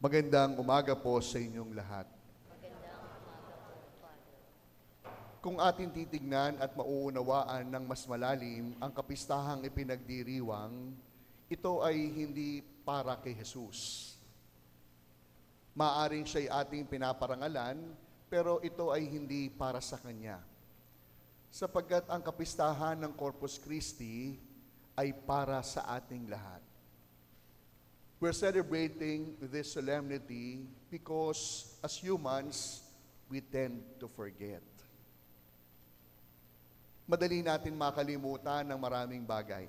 Magandang umaga po sa inyong lahat. Kung atin titignan at mauunawaan ng mas malalim ang kapistahang ipinagdiriwang, ito ay hindi para kay Jesus. Maaring siya'y ating pinaparangalan, pero ito ay hindi para sa Kanya. Sapagkat ang kapistahan ng Corpus Christi ay para sa ating lahat. We're celebrating this solemnity because as humans, we tend to forget. Madali natin makalimutan ng maraming bagay.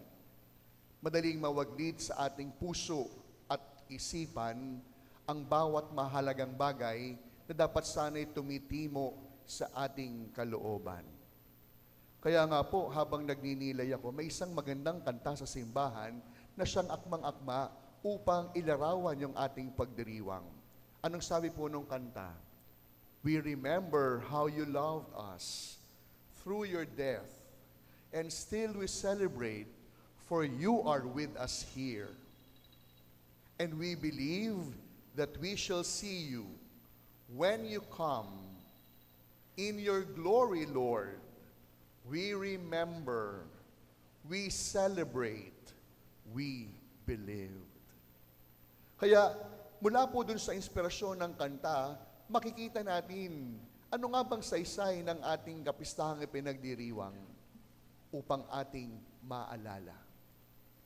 Madaling mawaglit sa ating puso at isipan ang bawat mahalagang bagay na dapat sana'y tumitimo sa ating kalooban. Kaya nga po, habang nagninilay ako, may isang magandang kanta sa simbahan na siyang akmang-akma upang ilarawan yung ating pagdiriwang. Anong sabi po nung kanta? We remember how you loved us through your death, and still we celebrate, for you are with us here. And we believe that we shall see you when you come in your glory, Lord. We remember, we celebrate, we believed. Kaya mula po dun sa inspirasyon ng kanta, makikita natin ano nga bang saysay ng ating kapistahang ipinagdiriwang upang ating maalala.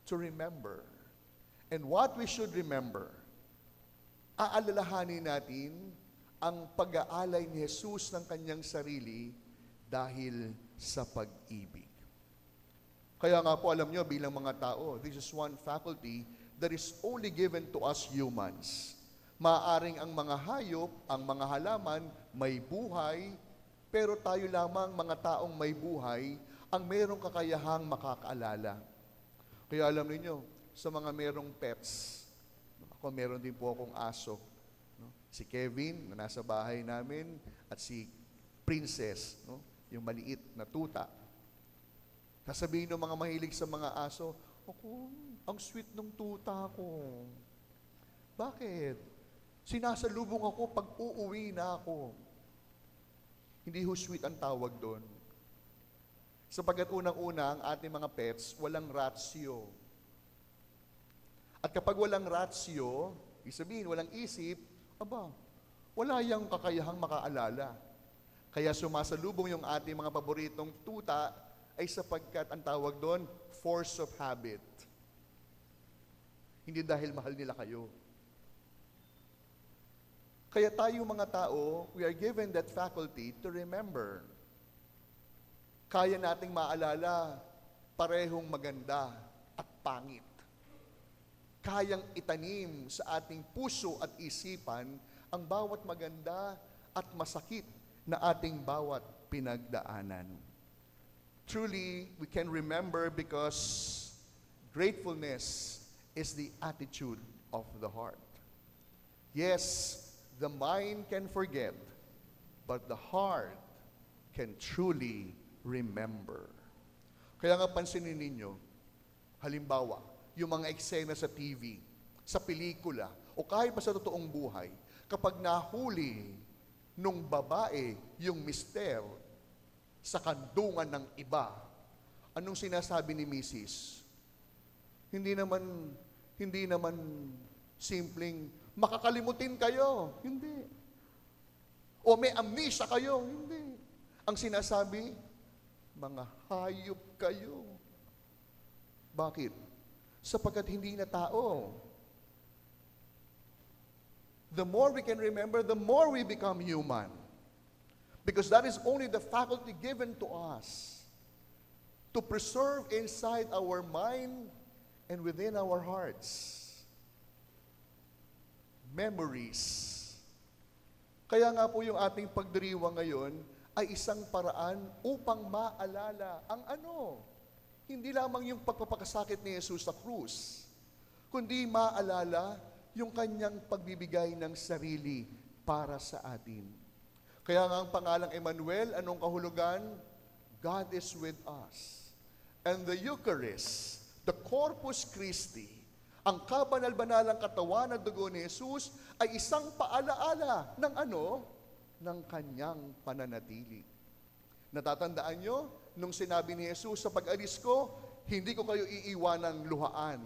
To remember. And what we should remember, aalalahanin natin ang pag-aalay ni Jesus ng kanyang sarili dahil sa pag-ibig. Kaya nga po alam nyo bilang mga tao, this is one faculty that is only given to us humans. Maaring ang mga hayop, ang mga halaman may buhay, pero tayo lamang mga taong may buhay ang mayroong kakayahang makakaalala. Kaya alam niyo sa mga merong pets, ako meron din po akong aso. No? Si Kevin na nasa bahay namin at si Princess, no? yung maliit na tuta. Sasabihin ng mga mahilig sa mga aso, ako, ang sweet ng tuta ko. Bakit? Sinasalubong ako pag uuwi na ako. Hindi ho sweet ang tawag doon. Sapagkat unang-una, ang ating mga pets, walang ratsyo. At kapag walang ratsyo, ibig sabihin, walang isip, aba, wala yung kakayahang makaalala. Kaya sumasalubong yung ating mga paboritong tuta ay sapagkat ang tawag doon, force of habit. Hindi dahil mahal nila kayo. Kaya tayo mga tao, we are given that faculty to remember. Kaya nating maalala parehong maganda at pangit. Kayang itanim sa ating puso at isipan ang bawat maganda at masakit na ating bawat pinagdaanan. Truly, we can remember because gratefulness is the attitude of the heart. Yes, the mind can forget, but the heart can truly remember. Kaya nga pansinin ninyo, halimbawa, yung mga eksena sa TV, sa pelikula, o kahit pa sa totoong buhay, kapag nahuli nung babae yung mister sa kandungan ng iba, anong sinasabi ni Mrs.? Hindi naman, hindi naman simpleng makakalimutin kayo. Hindi. O may amnesia kayo. Hindi. Ang sinasabi, mga hayop kayo. Bakit? Sapagkat hindi na tao. The more we can remember, the more we become human. Because that is only the faculty given to us to preserve inside our mind and within our hearts memories. Kaya nga po yung ating pagdiriwang ngayon ay isang paraan upang maalala ang ano? Hindi lamang yung pagpapakasakit ni Jesus sa krus, kundi maalala yung kanyang pagbibigay ng sarili para sa atin. Kaya nga ang pangalang Emmanuel, anong kahulugan? God is with us. And the Eucharist, the Corpus Christi, Ang kabanal-banalang katawan at dugo ni Jesus ay isang paalaala ng ano? Ng kanyang pananatili. Natatandaan nyo, nung sinabi ni Jesus sa pag-alis ko, hindi ko kayo iiwan ng luhaan.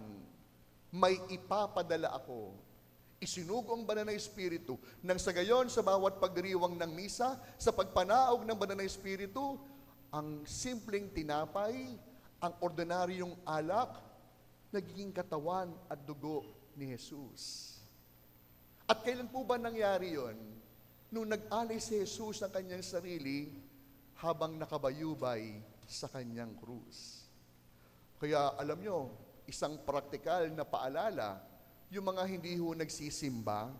May ipapadala ako. Isinugo ang banal na Espiritu nang sa gayon sa bawat pagdiriwang ng misa, sa pagpanaog ng banal na Espiritu, ang simpleng tinapay, ang ordinaryong alak, nagiging katawan at dugo ni Jesus. At kailan po ba nangyari yon? Nung nag-alay si Jesus ng kanyang sarili habang nakabayubay sa kanyang krus. Kaya alam nyo, isang praktikal na paalala, yung mga hindi ho nagsisimba,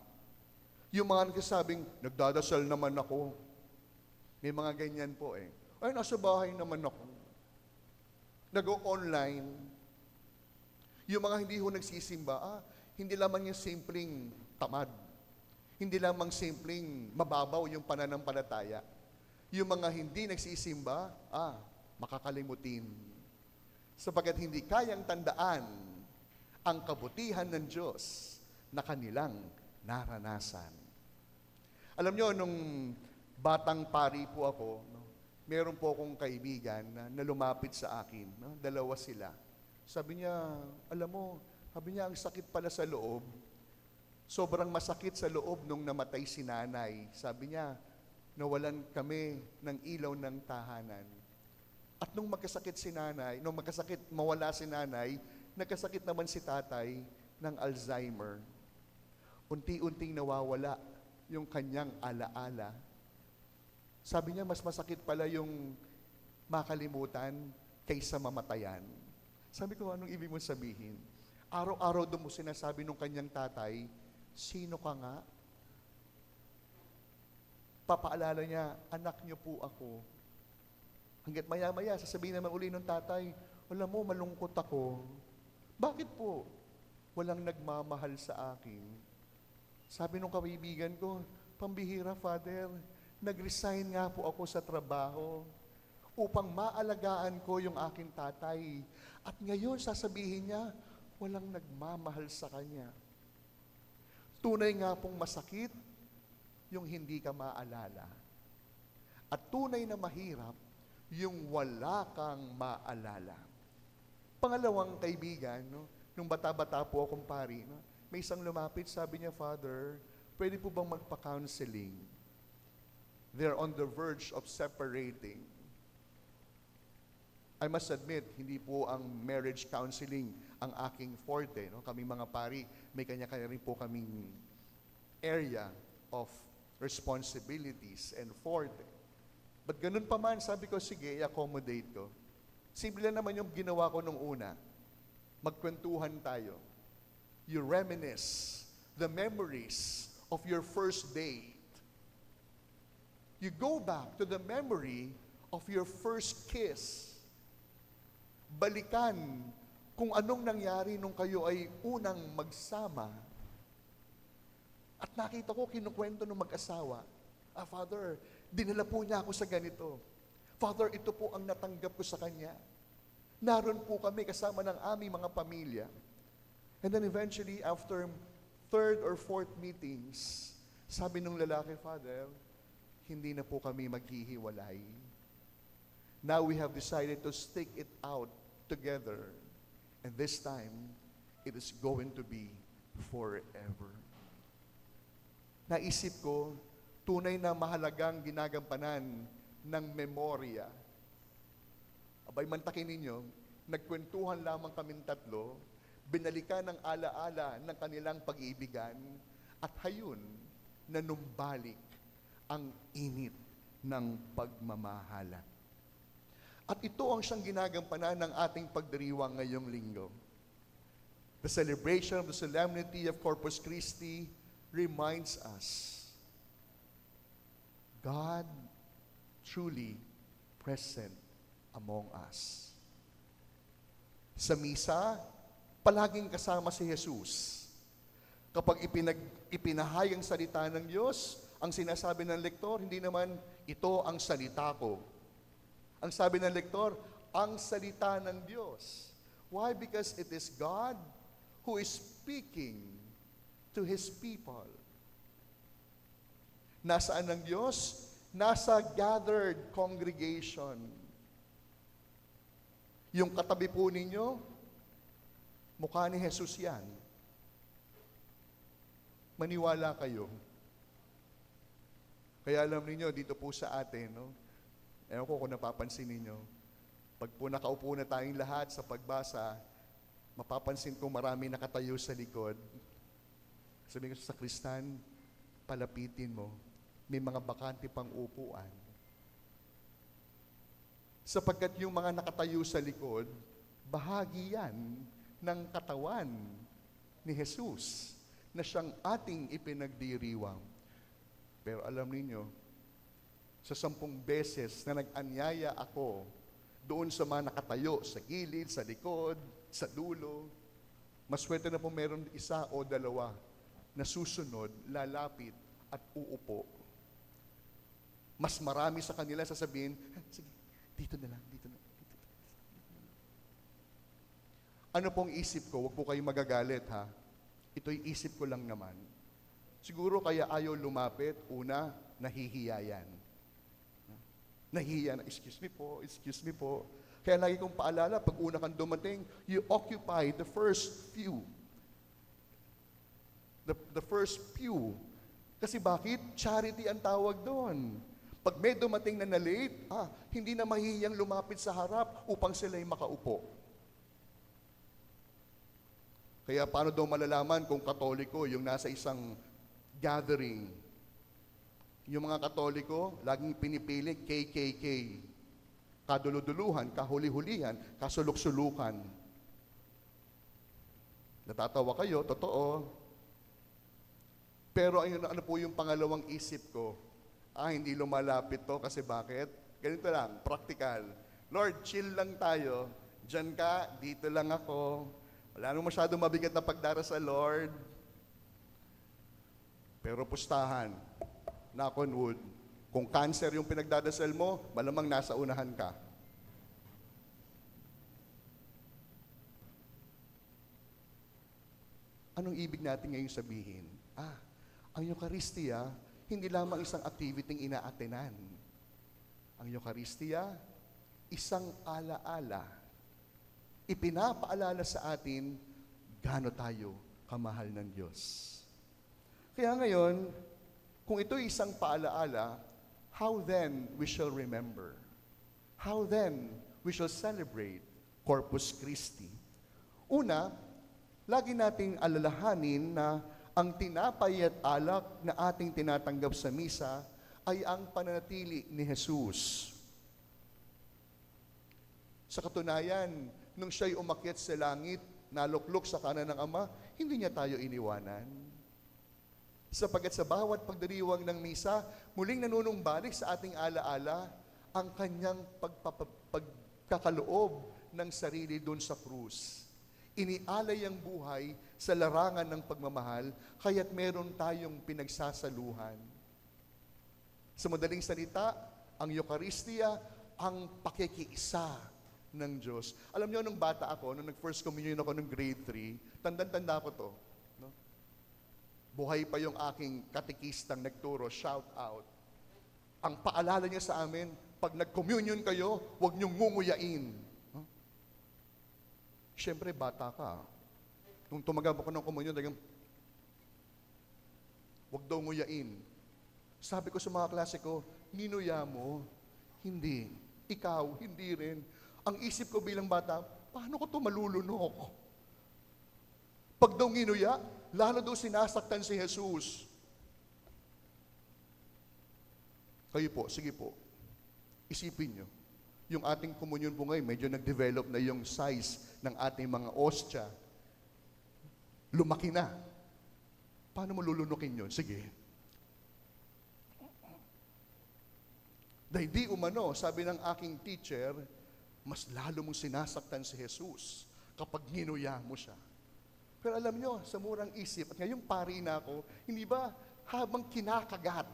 yung mga nagsasabing, nagdadasal naman ako. May mga ganyan po eh. Ay, nasa bahay naman ako. Nag-online. Yung mga hindi ho nagsisimba, ah, hindi lamang yung simpleng tamad. Hindi lamang simpleng mababaw yung pananampalataya. Yung mga hindi nagsisimba, ah, makakalimutin. Sapagkat hindi kayang tandaan ang kabutihan ng Diyos na kanilang naranasan. Alam nyo, nung batang pari po ako, no, meron po akong kaibigan na, na lumapit sa akin. No, dalawa sila. Sabi niya, alam mo, sabi niya, ang sakit pala sa loob. Sobrang masakit sa loob nung namatay si nanay. Sabi niya, nawalan kami ng ilaw ng tahanan. At nung magkasakit si nanay, nung magkasakit, mawala si nanay, nagkasakit naman si tatay ng Alzheimer. Unti-unting nawawala yung kanyang alaala. Sabi niya, mas masakit pala yung makalimutan kaysa mamatayan. Sabi ko, anong ibig mong sabihin? Araw-araw doon mo sinasabi nung kanyang tatay, sino ka nga? Papaalala niya, anak niyo po ako. Hanggat maya-maya, sasabihin naman uli ng tatay, wala mo, malungkot ako. Bakit po? Walang nagmamahal sa akin. Sabi nung kaibigan ko, pambihira, Father, nag-resign nga po ako sa trabaho upang maalagaan ko yung aking tatay. At ngayon, sasabihin niya, walang nagmamahal sa kanya. Tunay nga pong masakit yung hindi ka maalala. At tunay na mahirap yung wala kang maalala. Pangalawang kaibigan, no, nung bata-bata po akong pari, no, may isang lumapit, sabi niya, Father, pwede po bang magpa-counseling? They're on the verge of separating. I must admit, hindi po ang marriage counseling ang aking forte. No? Kami mga pari, may kanya-kanya rin po kaming area of responsibilities and forte. But ganun pa man, sabi ko, sige, i-accommodate ko. Simple naman yung ginawa ko nung una. Magkwentuhan tayo. You reminisce the memories of your first date. You go back to the memory of your first kiss. Balikan kung anong nangyari nung kayo ay unang magsama. At nakita ko, kinukwento ng mag-asawa, Ah, Father, dinala po niya ako sa ganito. Father, ito po ang natanggap ko sa Kanya. Naroon po kami kasama ng aming mga pamilya. And then eventually, after third or fourth meetings, sabi nung lalaki, Father, hindi na po kami maghihiwalay. Now we have decided to stick it out together. And this time, it is going to be forever. Naisip ko, tunay na mahalagang ginagampanan ng memorya. Abay, mantakin ninyo, nagkwentuhan lamang kaming tatlo, binalikan ng alaala ng kanilang pag-iibigan, at hayun, nanumbalik ang init ng pagmamahalan. At ito ang siyang ginagampanan ng ating pagdiriwang ngayong linggo. The celebration of the solemnity of Corpus Christi reminds us God truly present among us. Sa misa, palaging kasama si Jesus. Kapag ipinag, ipinahayang salita ng Diyos, ang sinasabi ng lektor, hindi naman ito ang salita ko. Ang sabi ng lektor, ang salita ng Diyos. Why? Because it is God who is speaking to His people. Nasaan ang Diyos? Nasa gathered congregation. Yung katabi po ninyo, mukha ni Jesus yan. Maniwala kayo. Kaya alam niyo dito po sa atin, no? Ewan ko kung napapansin ninyo, pag po nakaupo na tayong lahat sa pagbasa, mapapansin ko marami nakatayo sa likod. Sabi ko sa kristan, palapitin mo, may mga bakante pang upuan. Sapagkat yung mga nakatayo sa likod, bahagi yan ng katawan ni Jesus na siyang ating ipinagdiriwang. Pero alam ninyo, sa sampung beses na nag-anyaya ako doon sa mga nakatayo sa gilid, sa likod, sa dulo, maswerte na po meron isa o dalawa na susunod, lalapit at uupo. Mas marami sa kanila sasabihin, "Ah, sige, dito na lang, dito na. Dito. Ano pong isip ko? Huwag po kayong magagalit ha. Ito'y isip ko lang naman. Siguro kaya ayaw lumapit, una, nahihiya yan. Nahihiya na, excuse me po, excuse me po. Kaya lagi kong paalala, pag una kang dumating, you occupy the first few. The, the first pew. Kasi bakit? Charity ang tawag doon. Pag may dumating na na-late, ah, hindi na mahihiyang lumapit sa harap upang sila'y makaupo. Kaya paano daw malalaman kung katoliko yung nasa isang gathering? Yung mga katoliko, laging pinipili KKK. Kaduluduluhan, kahuli-hulihan, kasuluk-sulukan. Natatawa kayo, totoo. Pero ayun, ano po yung pangalawang isip ko? Ah, hindi lumalapit to kasi bakit? Ganito lang, practical. Lord, chill lang tayo. Diyan ka, dito lang ako. Wala nang masyadong mabigat na pagdarasal, Lord. Pero pustahan, knock on wood, kung cancer yung pinagdadasal mo, malamang nasa unahan ka. Anong ibig natin ngayon sabihin? Ah, ang Eucharistia, hindi lamang isang activity ng inaatenan. Ang Eucharistia, isang alaala. Ipinapaalala sa atin, gaano tayo kamahal ng Diyos. Kaya ngayon, kung ito isang paalaala, how then we shall remember? How then we shall celebrate Corpus Christi? Una, lagi nating alalahanin na ang tinapay at alak na ating tinatanggap sa misa ay ang pananatili ni Jesus. Sa katunayan, nung siya'y umakyat sa langit, naluklok sa kanan ng Ama, hindi niya tayo iniwanan. Sapagat sa bawat pagdiriwang ng misa, muling nanunumbalik sa ating alaala ang kanyang pagkakaloob ng sarili doon sa krus. Inialay ang buhay sa larangan ng pagmamahal, kaya't meron tayong pinagsasaluhan. Sa madaling salita, ang Eucharistia, ang pakikiisa ng Diyos. Alam niyo, nung bata ako, nung nag-first communion ako nung grade 3, tandang-tanda ko to. Buhay pa yung aking katikistang nagturo, shout out. Ang paalala niya sa amin, pag nag-communion kayo, huwag niyong ngunguyain. No? Siyempre, bata ka. Nung tumagap ako ng communion, talagang, huwag daw nguyain. Sabi ko sa mga klase ko, ninuya mo. Hindi. Ikaw, hindi rin. Ang isip ko bilang bata, paano ko ito malulunok? Pag daw nginuya, lalo daw sinasaktan si Jesus. Kayo po, sige po. Isipin nyo. Yung ating komunyon po ngayon, medyo nag-develop na yung size ng ating mga ostya. Lumaki na. Paano mo lulunukin yun? Sige. Dahil di umano, sabi ng aking teacher, mas lalo mong sinasaktan si Jesus kapag ginuya mo siya. Pero alam nyo, sa murang isip, at ngayong pari na ako, hindi ba habang kinakagat,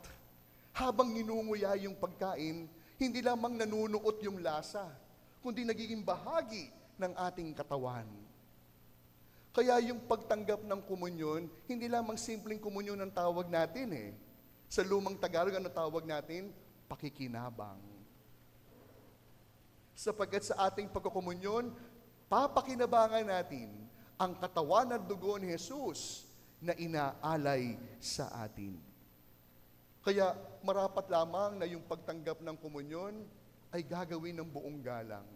habang ninunguya yung pagkain, hindi lamang nanunuot yung lasa, kundi nagiging bahagi ng ating katawan. Kaya yung pagtanggap ng komunyon, hindi lamang simpleng komunyon ang tawag natin eh. Sa lumang Tagalog, ano tawag natin? Pakikinabang. Sapagkat sa ating pagkakomunyon, papakinabangan natin ang katawan at dugo ni Jesus na inaalay sa atin. Kaya marapat lamang na yung pagtanggap ng komunyon ay gagawin ng buong galang.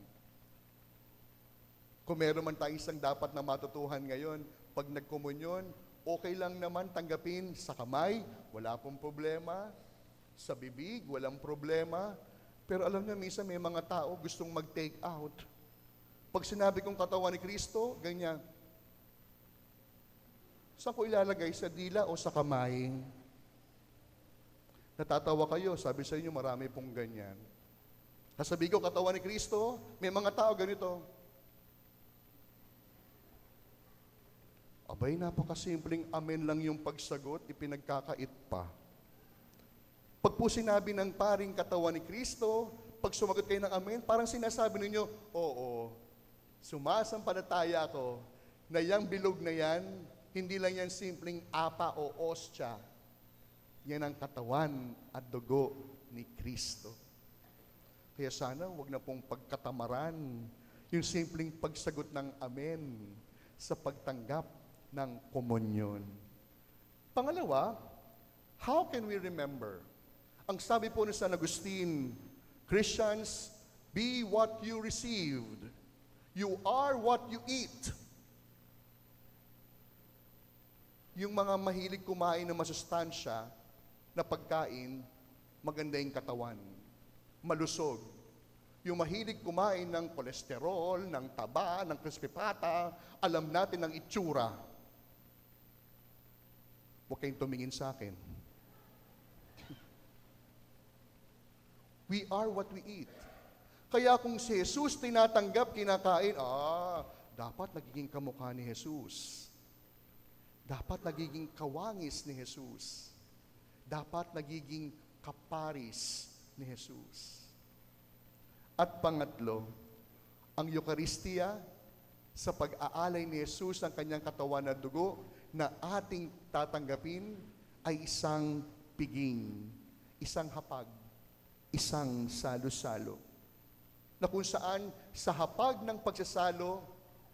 Kung meron man tayong isang dapat na matutuhan ngayon, pag nagkomunyon, okay lang naman tanggapin sa kamay, wala pong problema. Sa bibig, walang problema. Pero alam niyo, minsan may mga tao gustong mag-take out. Pag sinabi kong katawan ni Kristo, ganyan. Saan ko ilalagay? Sa dila o sa kamay? Natatawa kayo, sabi sa inyo, marami pong ganyan. Kasabi ko, katawan ni Kristo, may mga tao ganito. Abay, napakasimpleng amen lang yung pagsagot, ipinagkakait pa. Pag po sinabi ng paring katawan ni Kristo, pag sumagot kayo ng amen, parang sinasabi ninyo, oo, sumasampalataya ako na yung bilog na yan, hindi lang yan simpleng apa o ostya. Yan ang katawan at dugo ni Kristo. Kaya sana wag na pong pagkatamaran yung simpleng pagsagot ng amen sa pagtanggap ng komunyon. Pangalawa, how can we remember? Ang sabi po ni San Agustin, Christians, be what you received. You are what you eat. Yung mga mahilig kumain ng masustansya na pagkain, maganda yung katawan. Malusog. Yung mahilig kumain ng kolesterol, ng taba, ng crispy pata, alam natin ang itsura. Huwag kayong tumingin sa akin. We are what we eat. Kaya kung si Jesus tinatanggap, kinakain, ah, dapat nagiging kamukha ni Jesus. Dapat nagiging kawangis ni Jesus. Dapat nagiging kaparis ni Jesus. At pangatlo, ang Eukaristiya sa pag-aalay ni Jesus ng kanyang katawan na dugo na ating tatanggapin ay isang piging, isang hapag, isang salo-salo. Na kung saan sa hapag ng pagsasalo,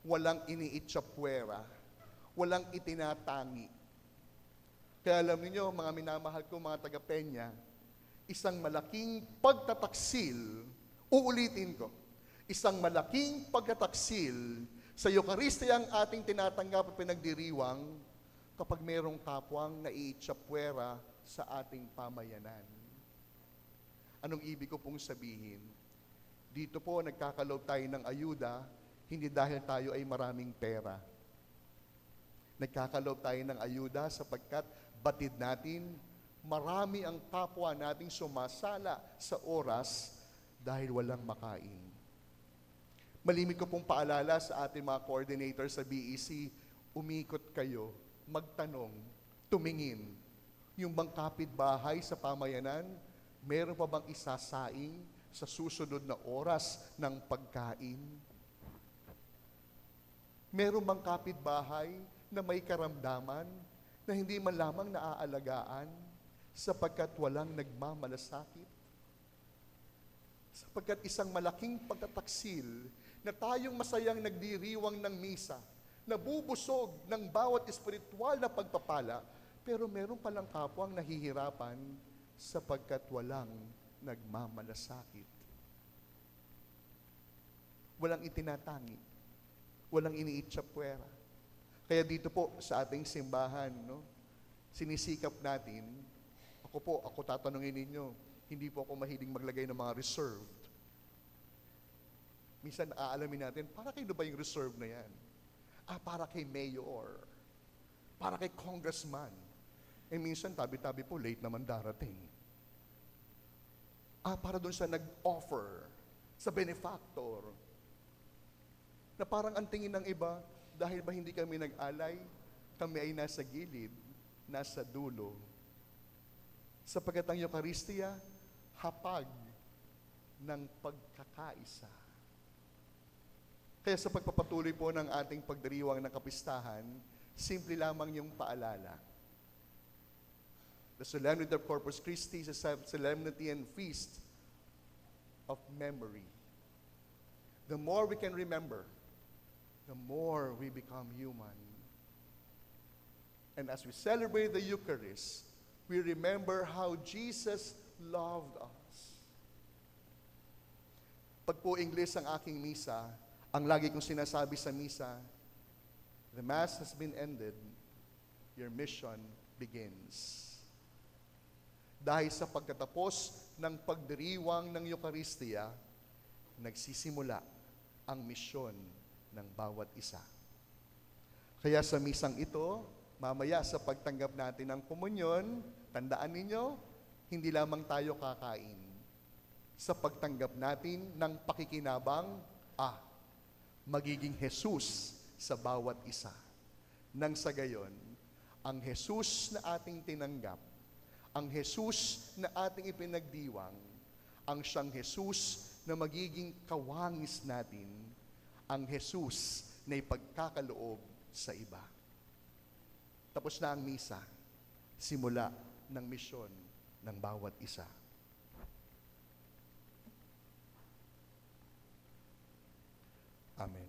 walang iniitsapwera, walang itinatangi. Kaya alam niyo mga minamahal ko, mga taga-Penya, isang malaking pagtataksil, uulitin ko, isang malaking pagtataksil sa Eucharistia ang ating tinatanggap at pinagdiriwang kapag mayroong kapwang naiitsapwera sa ating pamayanan. Anong ibig ko pong sabihin? Dito po nagkakaloob tayo ng ayuda, hindi dahil tayo ay maraming pera. Nagkakaloob tayo ng ayuda sapagkat batid natin, marami ang kapwa nating sumasala sa oras dahil walang makain. Malimit ko pong paalala sa ating mga coordinator sa BEC, umikot kayo, magtanong, tumingin. Yung bang kapitbahay sa pamayanan, meron pa bang isasaing sa susunod na oras ng pagkain? Meron bang kapitbahay na may karamdaman na hindi man lamang naaalagaan sapagkat walang nagmamalasakit? Sapagkat isang malaking pagtataksil na tayong masayang nagdiriwang ng misa, nabubusog ng bawat espiritual na pagpapala, pero meron palang kapwang nahihirapan sapagkat walang nagmamalasakit. Walang itinatangi. Walang iniitsapwera. Kaya dito po sa ating simbahan, no, sinisikap natin, ako po, ako tatanungin ninyo, hindi po ako mahiling maglagay ng mga reserved. Minsan aalamin natin, para kay ba yung reserve na yan? Ah, para kay mayor. Para kay congressman. Eh minsan, tabi-tabi po, late naman darating. Ah, para doon sa nag-offer, sa benefactor. Na parang ang tingin ng iba, dahil ba hindi kami nag-alay, kami ay nasa gilid, nasa dulo. Sapagkat ang Eucharistia, hapag ng pagkakaisa. Kaya sa pagpapatuloy po ng ating pagdiriwang ng kapistahan, simple lamang yung paalala. The solemnity of Corpus Christi is a solemnity and feast of memory. The more we can remember, the more we become human. And as we celebrate the Eucharist, we remember how Jesus loved us. Pag po English ang aking misa, ang lagi kong sinasabi sa misa, the Mass has been ended, your mission begins. Dahil sa pagkatapos ng pagdiriwang ng Eucharistia, nagsisimula ang misyon ng bawat isa. Kaya sa misang ito, mamaya sa pagtanggap natin ng komunyon, tandaan ninyo, hindi lamang tayo kakain. Sa pagtanggap natin ng pakikinabang, ah, magiging Jesus sa bawat isa. Nang sa gayon, ang Jesus na ating tinanggap, ang Jesus na ating ipinagdiwang, ang siyang Jesus na magiging kawangis natin, ang Jesus na ipagkakaloob sa iba. Tapos na ang misa, simula ng misyon ng bawat isa. Amen.